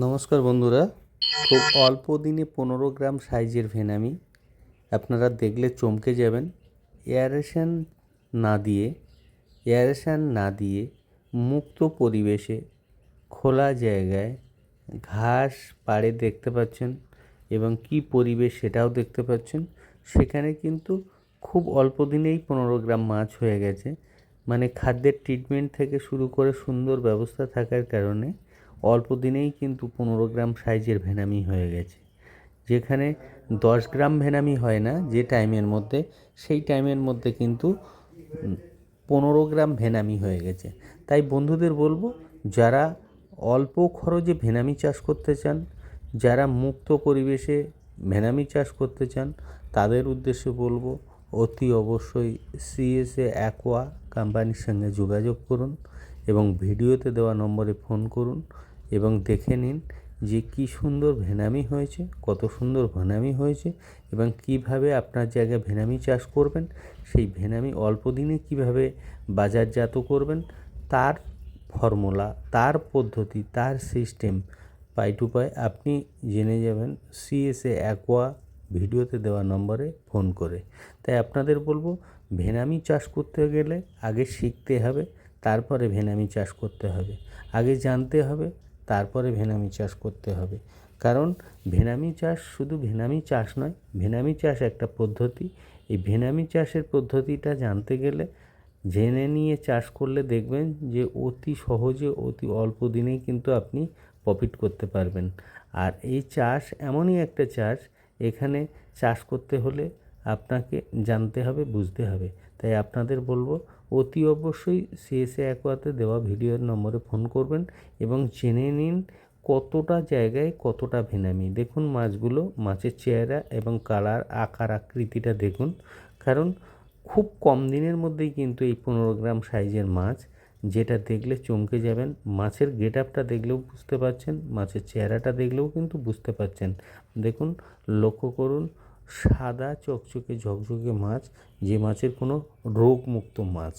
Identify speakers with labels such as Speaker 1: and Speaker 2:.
Speaker 1: নমস্কার বন্ধুরা। খুব অল্প দিনে পনেরো গ্রাম সাইজের ভেনামি আপনারা দেখলে চমকে যাবেন। এয়ারেশন না দিয়ে, এয়ারেশন না দিয়ে মুক্ত পরিবেশে, খোলা জায়গায় ঘাস পাড়ে দেখতে পাচ্ছেন এবং কি পরিবেশ সেটাও দেখতে পাচ্ছেন। সেখানে কিন্তু খুব অল্প দিনেই পনেরো গ্রাম মাছ হয়ে গেছে। মানে খাদ্যের ট্রিটমেন্ট থেকে শুরু করে সুন্দর ব্যবস্থা থাকার কারণে অল্প দিনেই কিন্তু পনেরো গ্রাম সাইজের ভেনামি হয়ে গেছে। যেখানে দশ গ্রাম ভেনামি হয় না, যে টাইমের মধ্যে, সেই টাইমের মধ্যে কিন্তু পনেরো গ্রাম ভেনামি হয়ে গেছে। তাই বন্ধুদের বলব, যারা অল্প খরচে ভেনামি চাষ করতে চান, যারা মুক্ত পরিবেশে ভেনামি চাষ করতে চান, তাদের উদ্দেশ্যে বলব, অতি অবশ্যই সিএসএ অ্যাকোয়া কোম্পানির সঙ্গে যোগাযোগ করুন এবং ভিডিওতে দেওয়া নম্বরে ফোন করুন। এবং দেখে নিন যে কী সুন্দর ভেনামি হয়েছে, কত সুন্দর ভেনামি হয়েছে এবং কীভাবে আপনার জায়গায় ভেনামি চাষ করবেন, সেই ভেনামি অল্প দিনে কীভাবে বাজারজাত করবেন, তার ফর্মুলা, তার পদ্ধতি, তার সিস্টেম পাই টু পাই আপনি জেনে যাবেন সিএসএ অ্যাকোয়া ভিডিওতে দেওয়া নম্বরে ফোন করে। তাই আপনাদের বলব ভেনামি চাষ করতে গেলে আগে শিখতে হবে, তারপরে ভেনামি চাষ করতে হবে। আগে জানতে হবে তারপরে ভেনামি চাষ করতে হবে। কারণ ভেনামি চাষ শুধু ভেনামি চাষ নয়, ভেনামি চাষ একটা পদ্ধতি। এই ভেনামি চাষের পদ্ধতিটা জানতে গেলে জেনে নিয়ে চাষ করলে দেখবেন যে অতি সহজে, অতি অল্প দিনেই কিন্তু আপনি প্রফিট করতে পারবেন। আর এই চাষ এমনই একটা চাষ, এখানে চাষ করতে হলে আপনাকে জানতে হবে, বুঝতে হবে। তাই আপনাদের বলব অতি অবশ্যই সিএসএ অ্যাকোয়াতে দেওয়া ভিডিওর নম্বরে ফোন করবেন এবং জেনে নিন কতটা জায়গায় কতটা ভেনামি। দেখুন মাছগুলো, মাছের চেহারা এবং কালার, আকার, আকৃতিটা দেখুন। কারণ খুব কম দিনের মধ্যেই কিন্তু এই পনেরো গ্রাম সাইজের মাছ যেটা দেখলে চমকে যাবেন, মাছের গেট আপটা দেখলেও বুঝতে পারছেন, মাছের চেহারাটা দেখলেও কিন্তু বুঝতে পারছেন। দেখুন, লক্ষ্য করুন সাদা চকচকে ঝকঝকে মাছ যে মাছের কোনো রোগমুক্ত মাছ।